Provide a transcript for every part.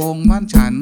วงบ้านฉัน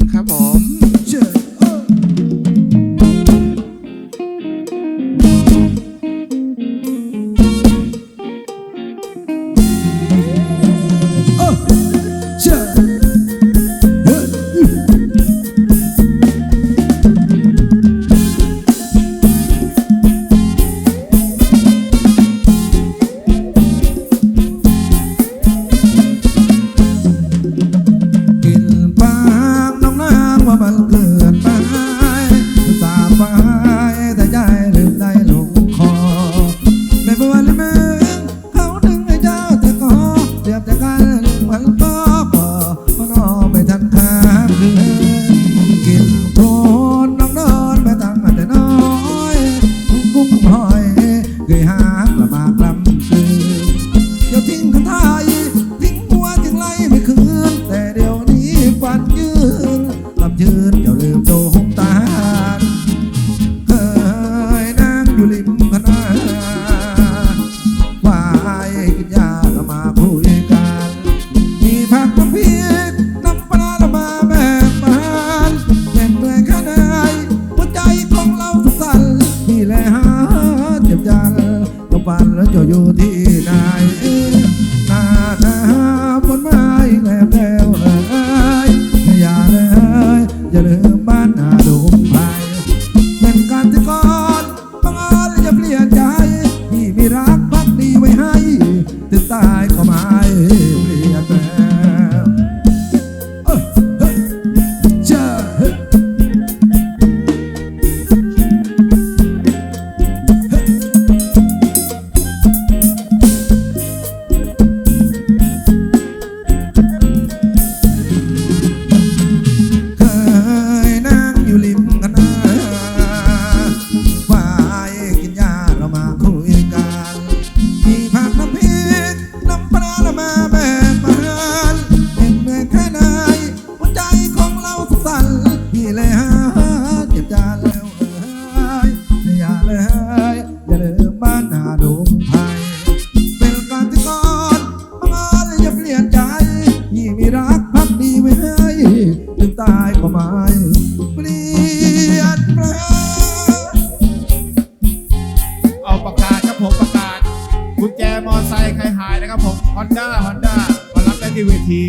virar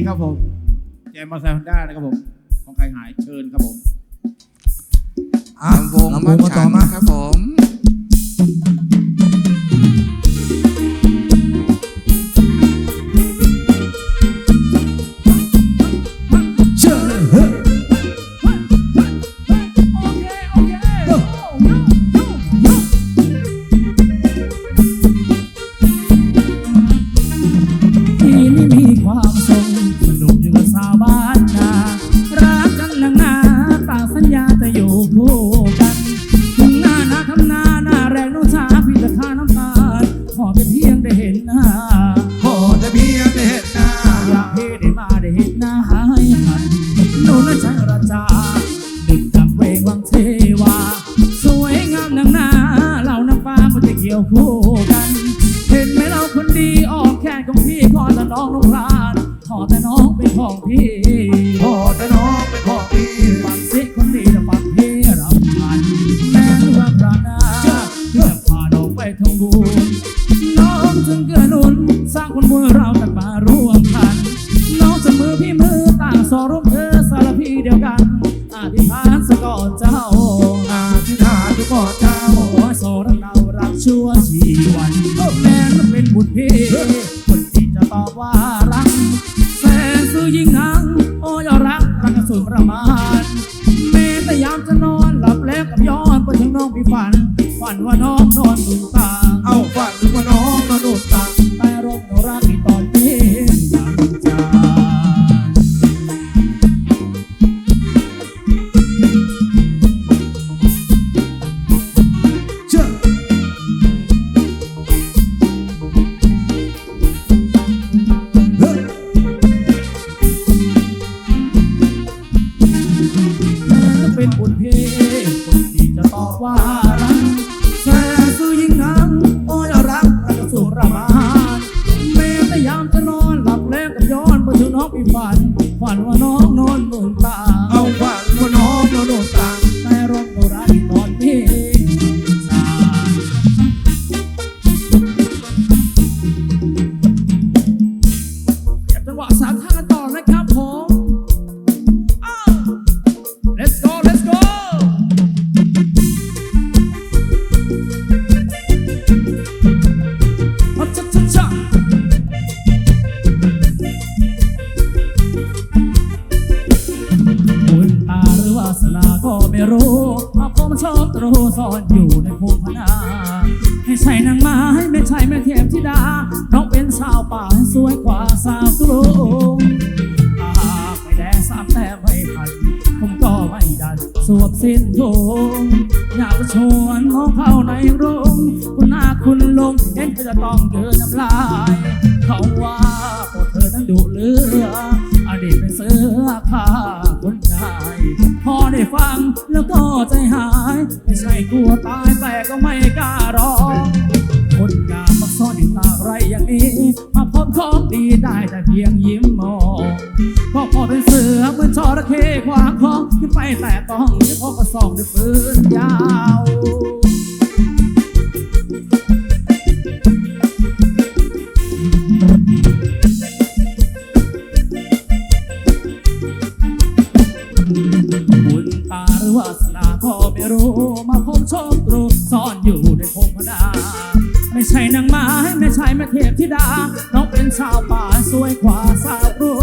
ครับผมแจมมอเตไซนด้านะครับผม ของใครหายเชิญครับผม อะลำวงมาต่อมา ครับผม พี่พ่อตะน้องเป็ขอพี่ฟังสิคนดีนะฟังพี่รำพันแม่นว่าพระนาเพื่อพาน้องไปท่องบุญน้องถึงเกื้อหนุนสร้างคนบุญเรากันมาร่วมพัน น้องจะมือพี่มือต่างสอร่วมเธอสารพีเดียวกันอธิษฐานสะกอเจ้าอธิษฐานสะก่อเจ้าขอสอนเรารักชั่วชีวันแม่นเป็นบุญพี่ A un polvo no, no, no. no. เข้าในโรง คุณหน้าคุณลง เห็นเธอจะต้องเดินน้ำลาย เขาว่าพวกเธอนั้นดุเลืออดีตเป็นเสือฆ่าคนง่ายพอได้ฟังแล้วก็ใจหาย ไม่ใช่กลัวตายแต่ก็ไม่กล้าร้องคนงามมาซ่อนอยู่ตากไรอย่างนี้ มาพบของดีได้แต่เพียงยิ้มมองก็พอเป็นเสือเหมือนจระเข้ขวางคอขึ้นไปแต่ต้องที่พอก็ส่องด้วยปืนยาว ชาวป่าสวยกว่าสาวรุ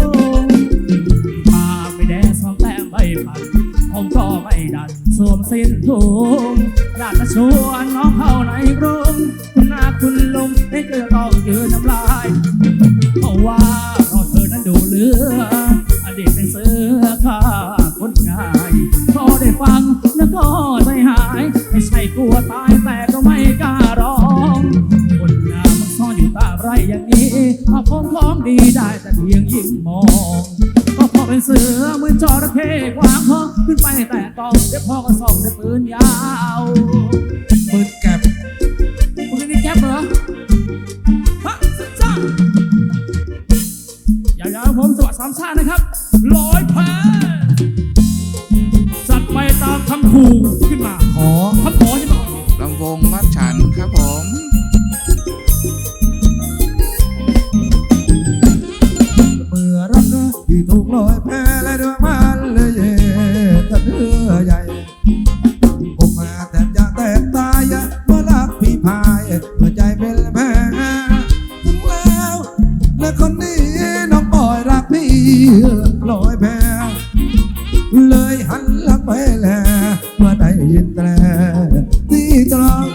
งปากไม่แดงสองแต้มไม่พันผมก็ไม่ดันสวมสิ้นทุงอยากจะชวนน้องเข้าในกรุงคุณหน้าคุณลุงได้เจอต้องยืนน้ำลายเพราะว่าเราเธอนั้นดูเลืออดีตเป็นเสือฆ่าคนง่ายพอได้ฟังแล้วก็ใจหาย ไม่ใช่กลัวตาย ของดีได้แต่เพียงยิ้มมอง ก็พอเป็นเสือเหมือนจระเข้ขวางคอขึ้นไปแต่ต้องเดี๋ยวพ่อก็ส่องด้วยปืนยาวปืนแก็บคุณนี่แก๊ปเหรอฮะสุดจ้าอย่าๆผมจังหวัดสามชาตินะครับร้อยแพ้จัดไปตามคำขู่ ลอยแพเลยหันหลังไปแลเมื่อได้ยินแต่ที่ตรอง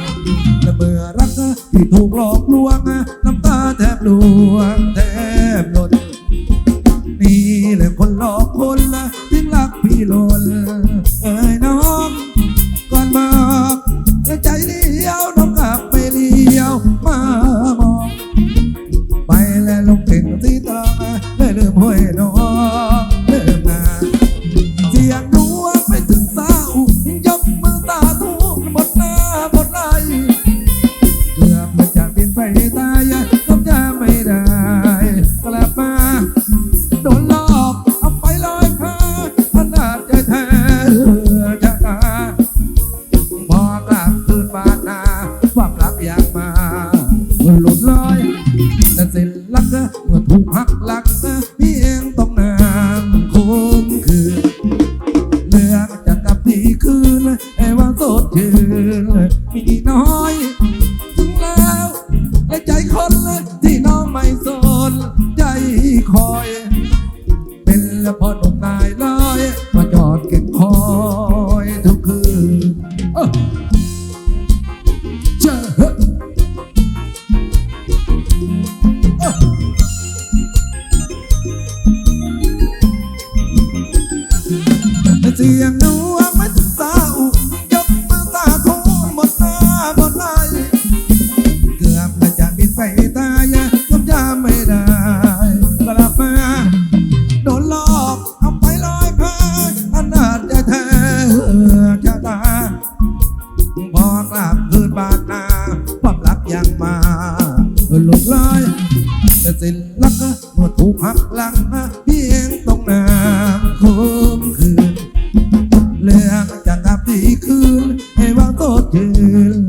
และเมื่อรักที่ถูกหลอกลวงน้ำตาแทบหลวง เป็น ว่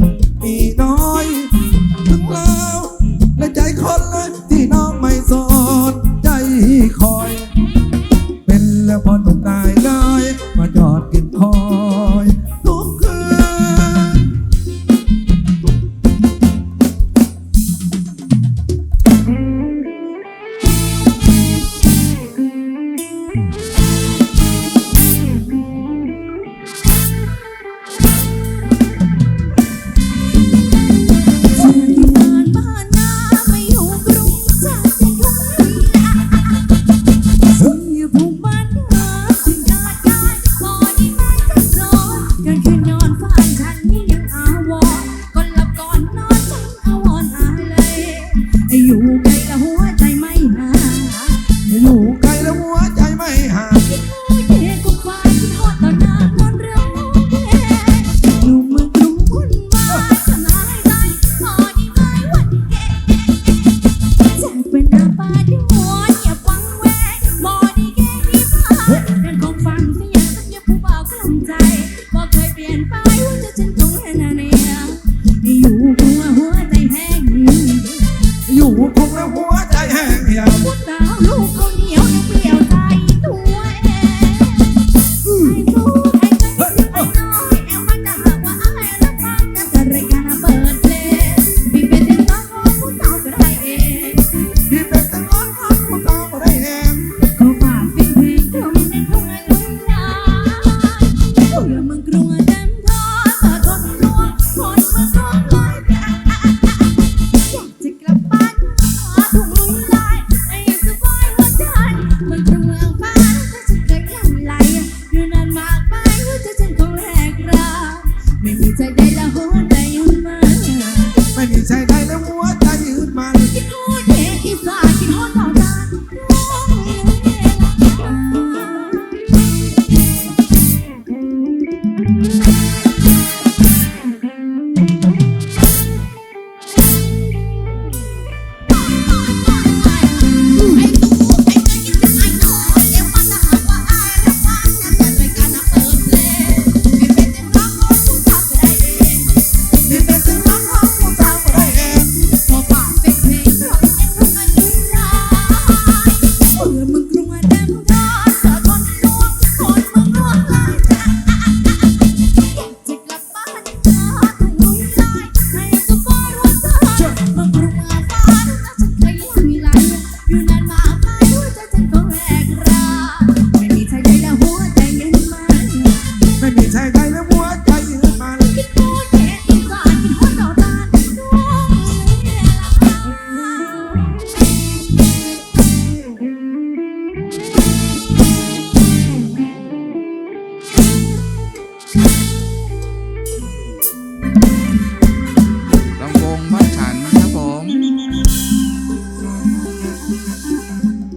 มี